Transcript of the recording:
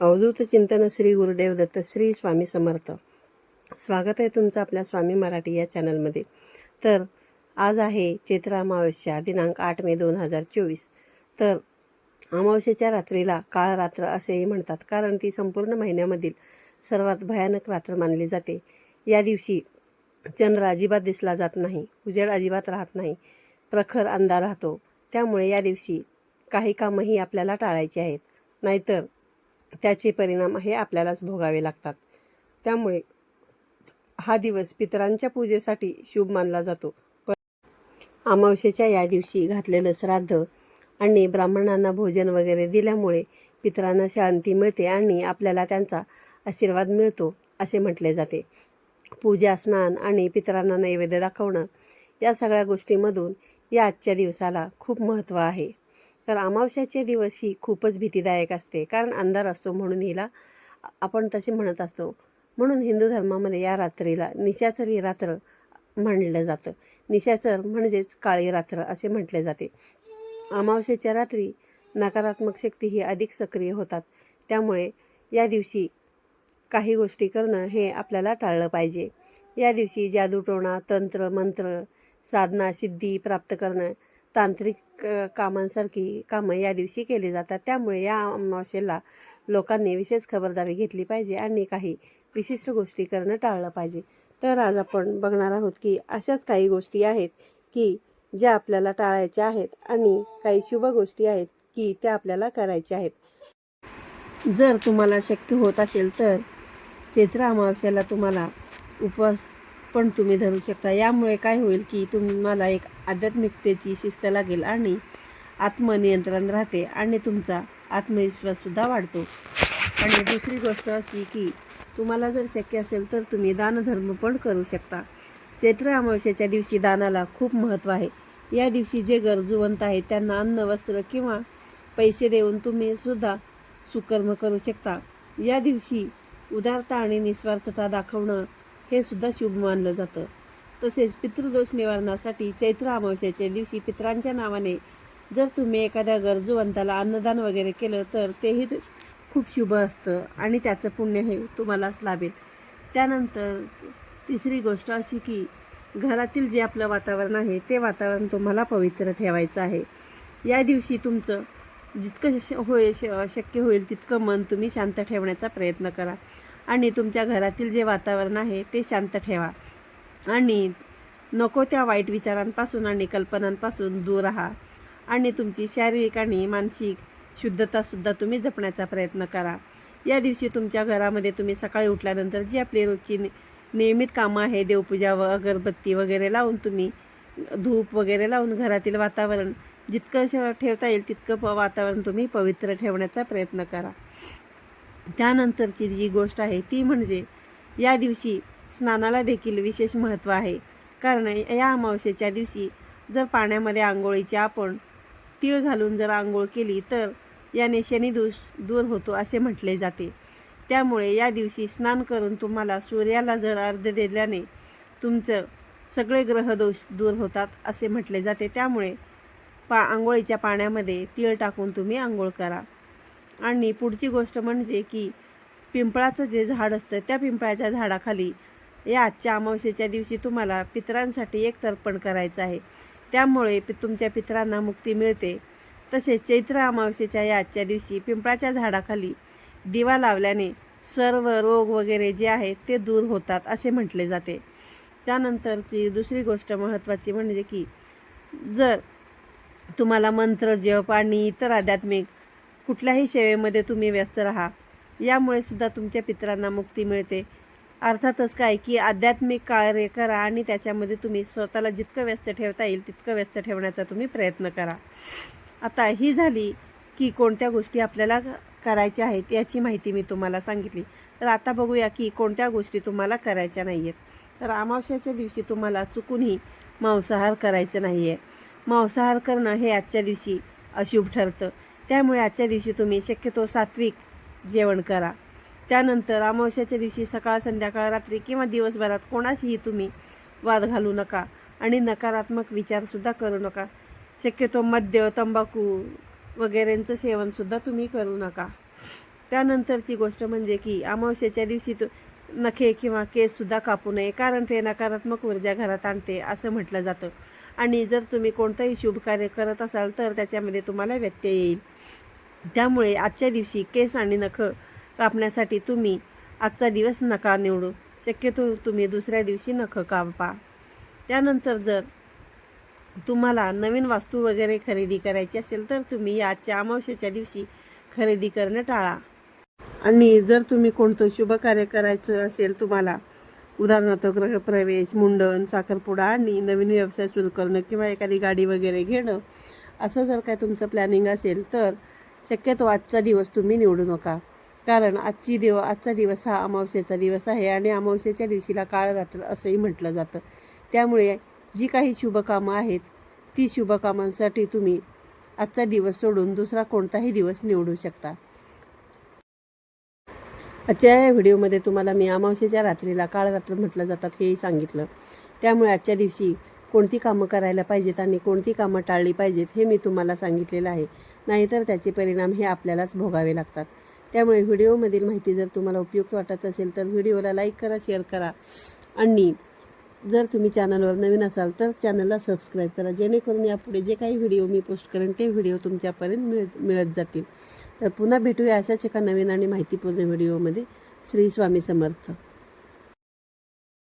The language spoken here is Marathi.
अवधूत चिंतन श्री गुरुदेव दत्त श्री स्वामी समर्थ. स्वागत आहे तुमचं आपल्या स्वामी मराठी या चॅनलमध्ये. तर आज आहे चैत्र अमावस्या दिनांक आठ मे दोन हजार चोवीस. तर अमावस्येच्या रात्रीला काळ रात्र असेही म्हणतात कारण ती संपूर्ण महिन्यामधील सर्वात भयानक रात्र मानली जाते. या दिवशी चंद्र अजिबात दिसला जात नाही उजेड अजिबात राहत नाही प्रखर अंधार राहतो. त्यामुळे या दिवशी काही कामंही आपल्याला टाळायची आहेत. नाहीतर त्याचे परिणाम हे आपल्यालाच भोगावे लागतात. त्यामुळे हा दिवस पितरांच्या पूजेसाठी शुभ मानला जातो. पण अमावस्येच्या या दिवशी घातलेलं श्राद्ध आणि ब्राह्मणांना भोजन वगैरे दिल्यामुळे पितरांना शांती मिळते आणि आपल्याला त्यांचा आशीर्वाद मिळतो असे म्हटले जाते. पूजा स्नान आणि पितरांना नैवेद्य दाखवणं या सगळ्या गोष्टीमधून या आजच्या दिवसाला खूप महत्त्व आहे. तर अमावस्याचे दिवस ही खूपच भीतीदायक असते. कारण अंधार असतो म्हणून हिला आपण तसे म्हणत असतो. म्हणून हिंदू धर्मामध्ये या रात्रीला निशाचरी रात्र म्हणलं जातं. निशाचर म्हणजेच काळी रात्र असे म्हटले जाते. अमावस्येच्या रात्री नकारात्मक शक्ती ही अधिक सक्रिय होतात. त्यामुळे या दिवशी काही गोष्टी करणं हे आपल्याला टाळलं पाहिजे. या दिवशी जादूटोणा तंत्र मंत्र साधना सिद्धी प्राप्त करणं तांत्रिक कामांसारखी कामं या दिवशी केली जातात. त्यामुळे या अमावस्येला लोकांनी विशेष खबरदारी घेतली पाहिजे आणि काही विशिष्ट गोष्टी करणं टाळलं पाहिजे. तर आज आपण बघणार आहोत की अशाच काही गोष्टी आहेत की ज्या आपल्याला टाळायच्या आहेत आणि काही शुभ गोष्टी आहेत की त्या आपल्याला करायच्या आहेत. जर तुम्हाला शक्य होत असेल तर चैत्र अमावस्याला तुम्हाला उपवास पण तुम्ही धरू शकता. यामुळे काय होईल की तुम्हाला एक आध्यात्मिकतेची शिस्त लागेल आणि आत्मनियंत्रण राहते आणि तुमचा आत्मविश्वाससुद्धा वाढतो. आणि दुसरी गोष्ट अशी की तुम्हाला जर शक्य असेल तर तुम्ही दानधर्म पण करू शकता. चैत्र अमावस्याच्या दिवशी दानाला खूप महत्त्व आहे. या दिवशी जे गरजूवंत आहेत त्यांना अन्न वस्त्र किंवा पैसे देऊन तुम्ही सुद्धा सुकर्म करू शकता. या दिवशी उदारता आणि निस्वार्थता दाखवणं हे सुद्धा शुभ मानलं जातं. तसेच पितृदोष निवारणासाठी चैत्र अमावस्याच्या दिवशी पितरांच्या नावाने जर तुम्ही एखाद्या गरजूवंताला अन्नदान वगैरे केलं तर तेही खूप शुभ असतं आणि त्याचं पुण्य हे तुम्हालाच लाभेल. त्यानंतर तिसरी गोष्ट अशी की घरातील जे आपलं वातावरण आहे ते वातावरण तुम्हाला पवित्र ठेवायचं आहे. या दिवशी तुमचं जितकं श होईल श शक्य होईल तितकं मन तुम्ही शांत ठेवण्याचा प्रयत्न करा. आणि तुमच्या घरातील जे वातावरण आहे ते शांत ठेवा. आणि नको त्या वाईट विचारांपासून आणि कल्पनांपासून दूर राहा. आणि तुमची शारीरिक आणि मानसिक शुद्धतासुद्धा तुम्ही जपण्याचा प्रयत्न करा. या दिवशी तुमच्या घरामध्ये तुम्ही सकाळी उठल्यानंतर जी आपली रोजची नियमित कामं आहे देवपूजा व अगरबत्ती वगैरे लावून तुम्ही धूप वगैरे लावून घरातील वातावरण जितकं श- ठेवता येईल तितकं प वातावरण तुम्ही पवित्र ठेवण्याचा प्रयत्न करा. त्यानंतरची जी गोष्ट आहे ती म्हणजे या दिवशी स्नानाला देखील विशेष महत्त्व आहे. कारण या अमावस्येच्या दिवशी जर पाण्यामध्ये आंघोळीची आपण तीळ घालून जर आंघोळ केली तर याने शनिदोष दूर होतो असे म्हटले जाते. त्यामुळे या दिवशी स्नान करून तुम्हाला सूर्याला जर अर्ध दिल्याने तुमचं सगळे ग्रहदोष दूर होतात असे म्हटले जाते. त्यामुळे पा आंघोळीच्या पाण्यामध्ये तीळ टाकून तुम्ही आंघोळ करा. आणि पुढची गोष्ट म्हणजे की पिंपळाचं जे झाड असतं त्या पिंपळाच्या झाडाखाली या आजच्या अमावस्येच्या दिवशी तुम्हाला पितरांसाठी एक तर्पण करायचं आहे. त्यामुळे पि तुमच्या पितरांना मुक्ती मिळते. तसेच चैत्र अमावस्येच्या या आजच्या दिवशी पिंपळाच्या झाडाखाली दिवा लावल्याने सर्व रोग वगैरे जे आहेत ते दूर होतात असे म्हटले जाते. त्यानंतरची दुसरी गोष्ट महत्त्वाची म्हणजे की जर तुम्हाला मंत्र जप आणि इतर आध्यात्मिक कुठल्याही सेवेमध्ये तुम्ही व्यस्त राहा. यामुळे सुद्धा तुमच्या पित्रांना मुक्ती मिळते. अर्थातच काय की आध्यात्मिक कार्य करा आणि त्याच्यामध्ये तुम्ही स्वतःला जितकं व्यस्त ठेवता येईल तितकं व्यस्त ठेवण्याचा तुम्ही प्रयत्न करा. आता ही झाली की कोणत्या गोष्टी आपल्याला करायच्या आहेत याची माहिती मी तुम्हाला सांगितली. तर आता बघूया की कोणत्या गोष्टी तुम्हाला करायच्या नाही आहेत तर अमावस्याच्या दिवशी तुम्हाला चुकूनही मांसाहार करायचं नाही आहे मांसाहार करणं हे आजच्या दिवशी अशुभ ठरतं. त्यामुळे आजच्या दिवशी तुम्ही शक्यतो सात्विक जेवण करा. त्यानंतर अमावस्याच्या दिवशी सकाळ संध्याकाळ रात्री किंवा दिवसभरात कोणाशीही तुम्ही वाद घालू नका आणि नकारात्मक विचारसुद्धा करू नका. शक्यतो मद्य तंबाखू वगैरेंचं सेवनसुद्धा तुम्ही करू नका. त्यानंतरची गोष्ट म्हणजे की अमावस्याच्या दिवशी तु नखे किंवा केससुद्धा कापू नये कारण ते नकारात्मक ऊर्जा घरात आणते असं म्हटलं जातं. आणि जर तुम्ही कोणतंही शुभ कार्य करत असाल तर त्याच्यामध्ये तुम्हाला व्यत्यय येईल. त्यामुळे आजच्या दिवशी केस आणि नख कापण्यासाठी तुम्ही आजचा दिवस नका निवडू. शक्यतो तुम्ही दुसऱ्या दिवशी नख कापा. त्यानंतर जर तुम्हाला नवीन वास्तू वगैरे खरेदी करायची असेल तर तुम्ही आजच्या अमावस्येच्या दिवशी खरेदी करणं टाळा. आणि जर तुम्ही कोणतं शुभ कार्य करायचं असेल तुम्हाला उदाहरणार्थ गृहप्रवेश मुंडन साखरपुडा आणि नवीन व्यवसाय सुरू करणं किंवा एखादी गाडी वगैरे घेणं असं जर काय तुमचं प्लॅनिंग असेल तर शक्यतो आजचा दिवस तुम्ही निवडू नका. कारण आजची दिव आजचा दिवस हा अमावस्येचा दिवस आहे आणि अमावस्येच्या दिवशीला काळ रात्र असंही म्हटलं जातं. त्यामुळे जी काही शुभकामं आहेत ती शुभकामांसाठी तुम्ही आजचा दिवस सोडून दुसरा कोणताही दिवस निवडू शकता. आजच्या या व्हिडिओमध्ये तुम्हाला मी अमावशेच्या रात्रीला काळ रात्र म्हटलं जातात हेही सांगितलं. त्यामुळे आजच्या दिवशी कोणती कामं करायला पाहिजेत आणि कोणती कामं टाळली पाहिजेत हे मी तुम्हाला सांगितलेलं आहे. नाहीतर त्याचे परिणाम हे आपल्यालाच भोगावे लागतात. त्यामुळे व्हिडिओमधील माहिती जर तुम्हाला उपयुक्त वाटत असेल तर व्हिडिओला लाईक करा शेअर करा आणि जर तुम्ही चॅनलवर नवीन असाल तर चॅनलला सबस्क्राईब करा जेणेकरून यापुढे जे काही व्हिडिओ मी पोस्ट करेन ते व्हिडिओ तुमच्यापर्यंत मिळ मिळत जातील. तर पुन्हा भेटूया अशाच एका नवीन आणि माहितीपूर्ण व्हिडिओमध्ये. श्री स्वामी समर्थ.